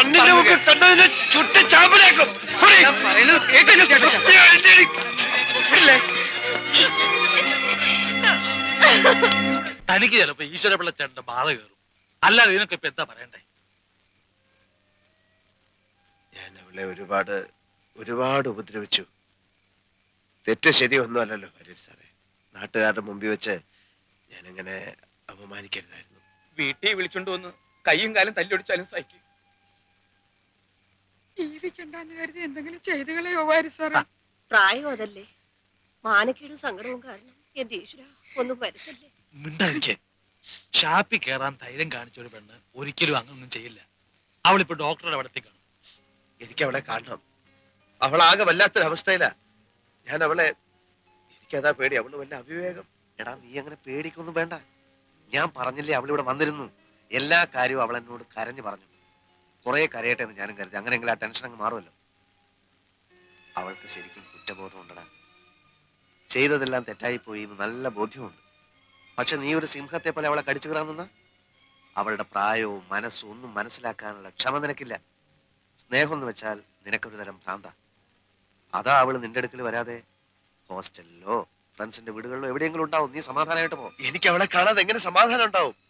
കണ്ണിന്റെ മുക്ക് കണ്ടതിന് ചുട്ട. ചാമ്പലാക്കും തനിക്ക് ചിലപ്പോ ഈശ്വരപിള്ള ചേട്ടന്റെ ബാധ കയറും. അല്ലാതെ ഇതിനൊക്കെ ഇപ്പൊ എന്താ പറയണ്ടേ? ഞാൻ അവളെ ഒരുപാട് ഒരുപാട് ഉപദ്രവിച്ചു. തെറ്റ് ശരിയൊന്നും അല്ലല്ലോ ഹരീർ സാറേ. നാട്ടുകാരുടെ മുമ്പിൽ വെച്ച് ഞാനങ്ങനെ അപമാനിക്കരുതായിരുന്നു. വീട്ടിൽ വിളിച്ചോണ്ട് വന്ന് കൈയും കാലും തല്ലൊടിച്ചാലും സഹിക്കും. ജീവിക്കണ്ടെന്ന് കരുതി എന്തെങ്കിലും ചെയ്തു കളയോ വാരി സാറേ? പ്രായം അതല്ലേ. മാനക്കേടും സങ്കടവും കാരണം എന്റെ ഈശ്വര ഒന്നും വരുത്തല്ലേ. മിണ്ടായിരിക്കെ ഷാപ്പി കയറാൻ ധൈര്യം കാണിച്ച ഒരു പെണ്ണ് ഒരിക്കലും അങ്ങനൊന്നും ചെയ്യില്ല. അവളിപ്പോ ഡോക്ടറുടെ അവിടത്തേക്ക് കാണും. എനിക്ക് അവളെ കാണണം. അവളാകെ വല്ലാത്തൊരു അവസ്ഥയിലാ ഞാൻ അവളെ എനിക്കതാ പേടി അവൾ വല്ല അവിവേകം. എടാ നീ അങ്ങനെ പേടിക്കൊന്നും വേണ്ട. ഞാൻ പറഞ്ഞില്ലേ അവളിവിടെ വന്നിരുന്നു. എല്ലാ കാര്യവും അവൾ എന്നോട് കരഞ്ഞു പറഞ്ഞു. കുറെ കരയട്ടെ എന്ന് ഞാനും കരുതി. അങ്ങനെ ആ ടെൻഷൻ അങ്ങ് മാറുമല്ലോ. അവൾക്ക് ശരിക്കും കുറ്റബോധമുണ്ടടാ ചെയ്തതെല്ലാം തെറ്റായി പോയി എന്ന് നല്ല ബോധ്യമുണ്ട്. പക്ഷെ നീ ഒരു സിംഹത്തെ പോലെ അവളെ കടിച്ചു കയറാൻ അവളുടെ പ്രായവും മനസ്സും ഒന്നും മനസ്സിലാക്കാനുള്ള ക്ഷമ നിനക്കില്ല. സ്നേഹം എന്ന് വെച്ചാൽ നിനക്കൊരു തരം ഭ്രാന്ത. അതാ അവൾ നിന്റെ അടുക്കൽ വരാതെ. ഹോസ്റ്റലിലോ ഫ്രണ്ട്സിന്റെ വീടുകളിലോ എവിടെയെങ്കിലും ഉണ്ടാവും. നീ സമാധാനമായിട്ട് പോ. എനിക്ക് അവളെ കാണാതെ എങ്ങനെ സമാധാനം ഉണ്ടാവും?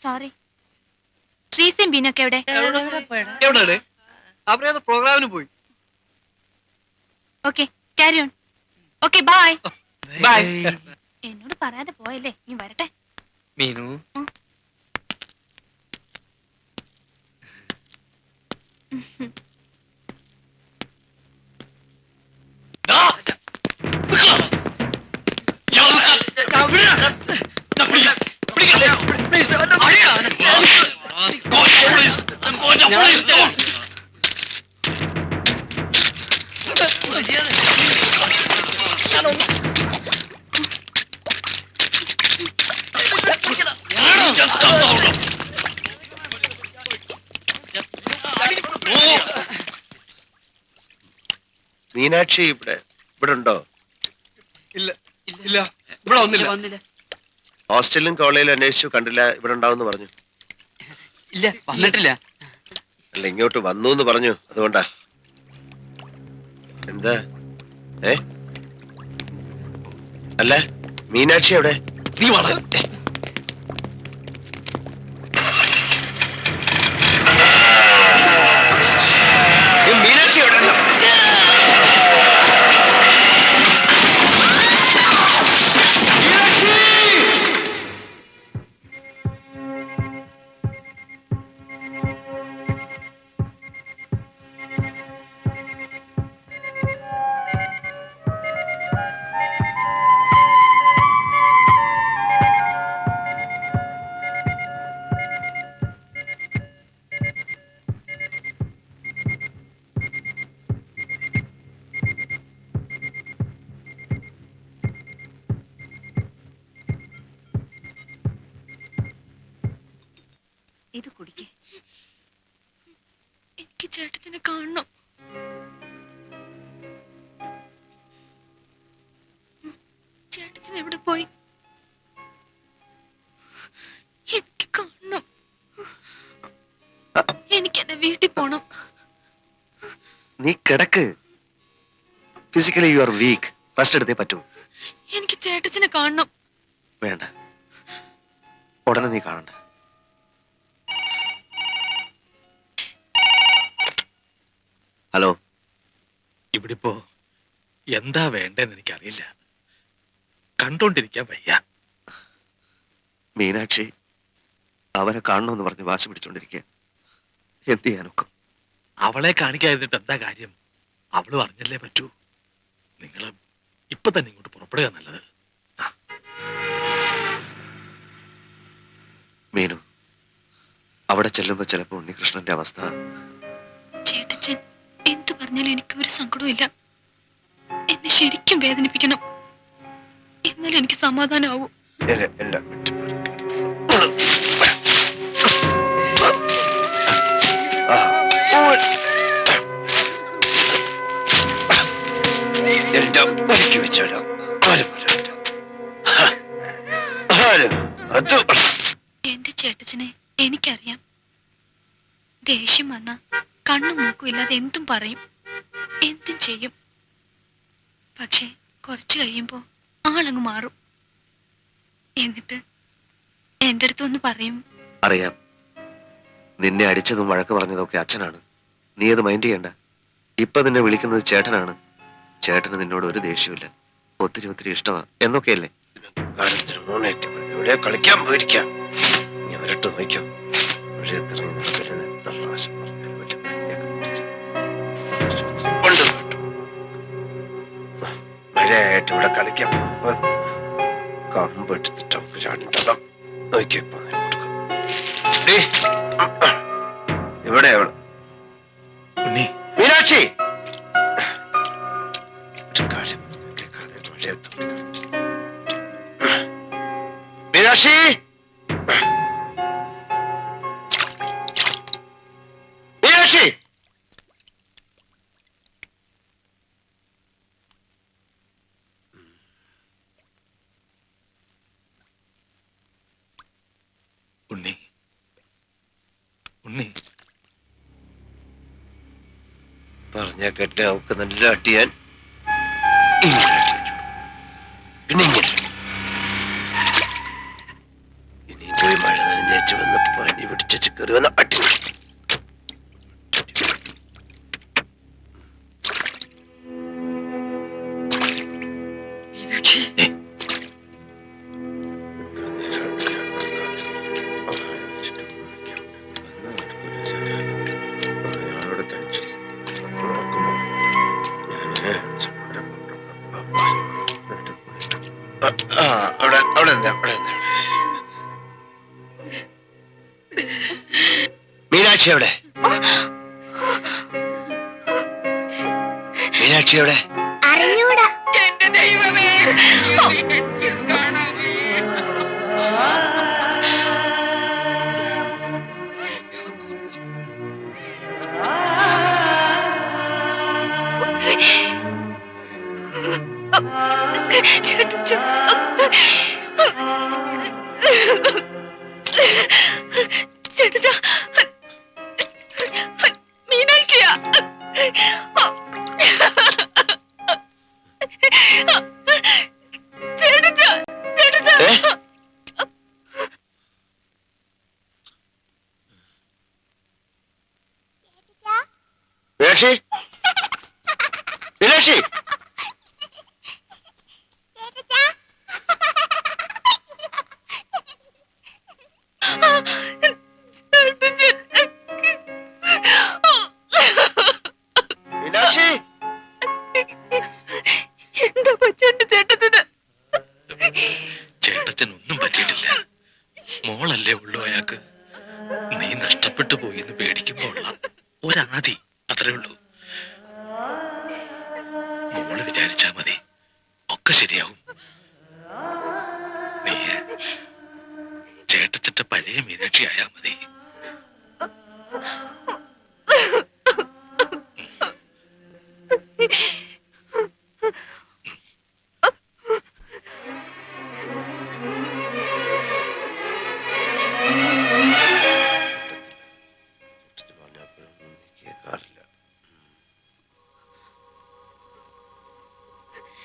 സോറി ട്രീസും ബീനൊക്കെ എവിടെ? എവിടെ അവരേത് പ്രോഗ്രാമിന് പോയി. Okay carry on okay bye bye എന്നോട് പറയാതെ പോയല്ലേ നീ വരട്ടെ. മീനു. മീനാക്ഷി ഇവിടെ ഇവിടെ ഉണ്ടോ? ഇല്ല ഇല്ല ഇവിടെ ഒന്നില്ല ഹോസ്റ്റലിലും കോളേജിലും അന്വേഷിച്ചു കണ്ടില്ല ഇവിടെ ഉണ്ടാവും പറഞ്ഞു. ഇല്ല വന്നിട്ടില്ല. അല്ല ഇങ്ങോട്ട് വന്നു എന്ന് പറഞ്ഞു. അതുകൊണ്ടാ. എന്താ? ഏ? അല്ല മീനാക്ഷി എവിടെ? നീ വളരെ ഇത് കുടിക്കേ. എനിക്ക് ചേട്ടത്തിനെ കാണണം. ചേട്ടത്തിന് എവിടെ പോയി? എനിക്ക് കാണണം. എനിക്ക് എന്റെ വീട്ടിൽ പോണം. നീ കിടക്ക്. Physically you are weak rest എടുത്തേ പറ്റൂ. എനിക്ക് ചേട്ടത്തിനെ കാണണം. വേണ്ട. ഉടനെ നീ കാണണ്ട. ഹലോ. ഇവിടിപ്പോ എന്താ വേണ്ടെന്ന് എനിക്കറിയില്ല. കണ്ടോണ്ടിരിക്കാൻ വയ്യ. മീനാക്ഷി അവനെ കാണണമെന്ന് പറഞ്ഞ് വാശി പിടിച്ചോണ്ടിരിക്കുക എന്ത് ചെയ്യാനൊക്കെ അവളെ കാണിക്കാതിരുന്നിട്ട് എന്താ കാര്യം? അവൾ അറിഞ്ഞല്ലേ പറ്റൂ. നിങ്ങൾ ഇപ്പൊ ഇപ്പൊ തന്നെ ഇങ്ങോട്ട് പുറപ്പെടുക നല്ലത്. മീനു അവിടെ ചെല്ലുമ്പോ ചിലപ്പോ ഉണ്ണികൃഷ്ണന്റെ അവസ്ഥ എന്തു പറഞ്ഞാലും എനിക്ക് ഒരു സങ്കടവും ഇല്ല എന്നെ ശരിക്കും വേദനിപ്പിക്കണം എന്നാലും എനിക്ക് സമാധാനമാവും എല്ലാം-. ഒരുക്കി വെച്ചോളാം എന്റെ ചേട്ടച്ചനെ എനിക്കറിയാം. ദേഷ്യം വന്ന കണ്ണും മൂക്കും ഇല്ലാതെ എന്തും പറയും. എന്തും ചെയ്യും? പക്ഷെ കുറച്ച് കഴിയുമ്പോ ആളങ്ങ് മാറും. എന്നിട്ട് എന്റെ അടുത്ത് ഒന്ന് പറയും. അറിയാം. നിന്നെ അടിച്ചതും വഴക്ക് പറഞ്ഞതൊക്കെ അച്ഛനാണ്. നീ അത് മൈൻഡ് ചെയ്യണ്ട. ഇപ്പൊ നിന്നെ വിളിക്കുന്നത് ചേട്ടനാണ്. ചേട്ടന് നിന്നോട് ഒരു ദേഷ്യമില്ല ഒത്തിരി ഒത്തിരി ഇഷ്ടമാ എന്നൊക്കെയല്ലേ? കളിക്കാൻ പോയിരിക്കാം. നീ അവരിട്ട് നോക്കാം പക്ഷേ എത്ര പ്രാവശ്യം പറഞ്ഞാലും മഴയായിട്ട് ഇവിടെ കളിക്കാം കമ്പെടുത്തിട്ട് രണ്ടെണ്ണം നോക്കിയപ്പോ ഇവിടെ ഉണ്ണി. മീനാക്ഷി! ഒരു കാര്യം കേൾക്കാതെ പറഞ്ഞ കേട്ട് അവക്ക് നല്ല അട്ടിയാൻ പിന്നെ പോയി മഴ നനഞ്ഞേച്ച് വന്ന് പണി പിടിച്ചു കയറി വന്ന അടി അവിടെ എന്താ അവിടെ എന്താ മീനാക്ഷി എവിടെ? മീനാക്ഷി എവിടെ? അറിഞ്ഞൂടാ. എന്റെ ദൈവമേ. മീനാക്ഷി എന്താ പറ്റേണ്ട ചേട്ടത്തിന്? ചേട്ടച്ചൻ ഒന്നും പറ്റിയിട്ടില്ല. മോളല്ലേ ഉള്ളൂ അയാൾക്ക്. നീ നഷ്ടപ്പെട്ടു പോയി എന്ന് പേടിക്കുമ്പോ ഉള്ള ഒരാദി അത്രേ ഉള്ളൂ. വിചാരിച്ചാ മതി. ഒക്കെ ശരിയാവും. നീ ചേട്ടച്ചന്റെ പഴയ മീനാക്ഷി ആയാ മതി.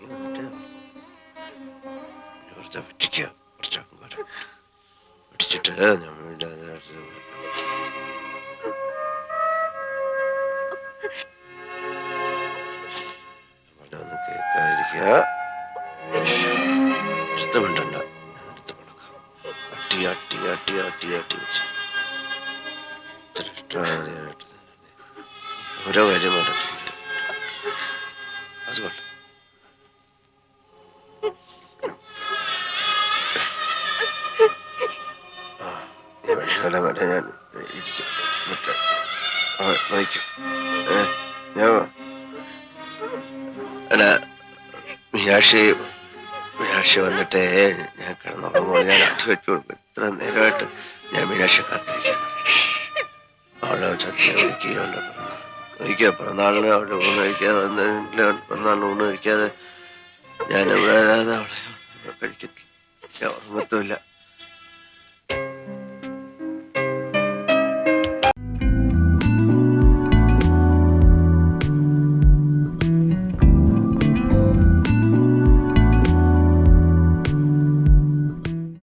ഇത്ര ഇഷ്ടമായിട്ട് ഓരോ കാര്യം അത് അതുകൊണ്ട് ആ, നോക്കും ഞാൻ അല്ല മീനാക്ഷി മീനാക്ഷി വന്നിട്ടേ ഞാൻ കിടന്നുറങ്ങുമ്പോൾ ഞാൻ അടി വെച്ചു കൊടുക്കും. ഇത്ര നേരമായിട്ട് ഞാൻ മീനാക്ഷി കാത്തിരിക്കുകയാണ് അവളെ വിളിക്കുകയുണ്ട് നോക്കിയാ പിറന്നാളിന് അവളുടെ ഊണ് കഴിക്കാതെ വന്നില്ല പിറന്നാളിന് ഊണ് കഴിക്കാതെ ഞാൻ ഇവിടെ വരാതെ അവളെ കഴിക്കത്തില്ല. ഞാൻ ഉറങ്ങത്തുമില്ല.